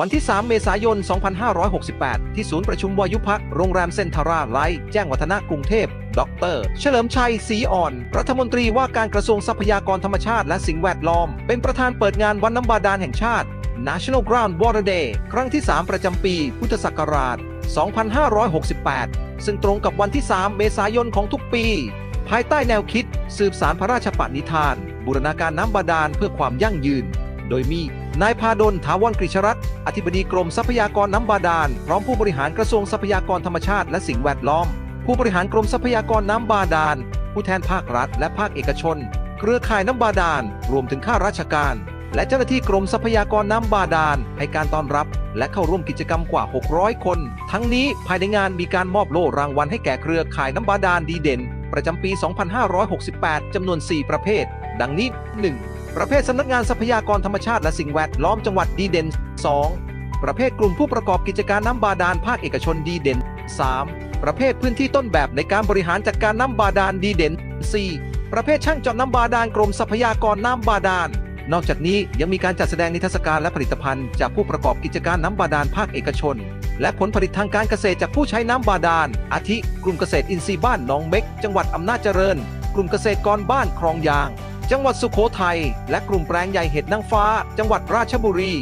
วันที่ 3 เมษายน 2568 ที่ศูนย์ประชุมวายุพักโรงแรมเซนทาราไลท์แจ้งวัฒนะกรุงเทพ ดร เฉลิมชัยศรีอ่อน รัฐมนตรีว่าการกระทรวงทรัพยากรธรรมชาติและสิ่งแวดล้อม เป็นประธานเปิดงานวันน้ำบาดาลแห่งชาติ National Groundwater Day ครั้งที่ 3 ประจำปี พุทธศักราช 2568 ซึ่งตรงกับวันที่ 3 เมษายนของทุกปี ภายใต้แนวคิด สืบสารพระราชปณิธาน บูรณาการน้ำบาดาลเพื่อความยั่งยืน โดยมีนายพาดลถาวรกฤษรัตน์อธิบดีกรมทรัพยากรน้ำบาดาลพร้อมผู้บริหารกระทรวงทรัพยากรธรรมชาติและสิ่งแวดล้อม ผู้บริหารกรมทรัพยากรน้ำบาดาล ผู้แทนภาครัฐ และภาคเอกชน เครือข่ายน้ำบาดาล รวมถึงข้าราชการ และเจ้าหน้าที่กรมทรัพยากรน้ำบาดาลให้การต้อนรับ และเข้าร่วมกิจกรรมกว่า 600 คน ทั้งนี้ภายในงานมีการมอบโล่รางวัลให้แก่เครือข่ายน้ำบาดาลดีเด่น ประจำปี 2568จำนวน 4 ประเภท ดังนี้ 1. ประเภทสำนักงานทรัพยากรธรรมชาติและสิ่งแวดล้อมจังหวัดดีเด่น 2. ประเภทกลุ่มผู้ประกอบกิจการน้ำบาดาลภาคเอกชนดีเด่น 3. ประเภทพื้นที่ต้นแบบในการบริหารจัดการน้ำบาดาลดีเด่น 4. ประเภทช่างเจาะน้ำบาดาลกรมทรัพยากรน้ำบาดาล นอกจากนี้ยังมีการจัดแสดงนิทรรศการและผลิตภัณฑ์ จากผู้ประกอบกิจการน้ำบาดาลภาคเอกชน และผลผลิตทางการเกษตรจากผู้ใช้น้ำบาดาล อาทิ กลุ่มเกษตรอินทรีย์บ้านหนองเม็ก จังหวัดอำนาจเจริญ กลุ่มเกษตรกรบ้านคลองยาง จังหวัดสุโขทัย และกลุ่มแปลงใหญ่เห็ดนางฟ้า จังหวัดราชบุรี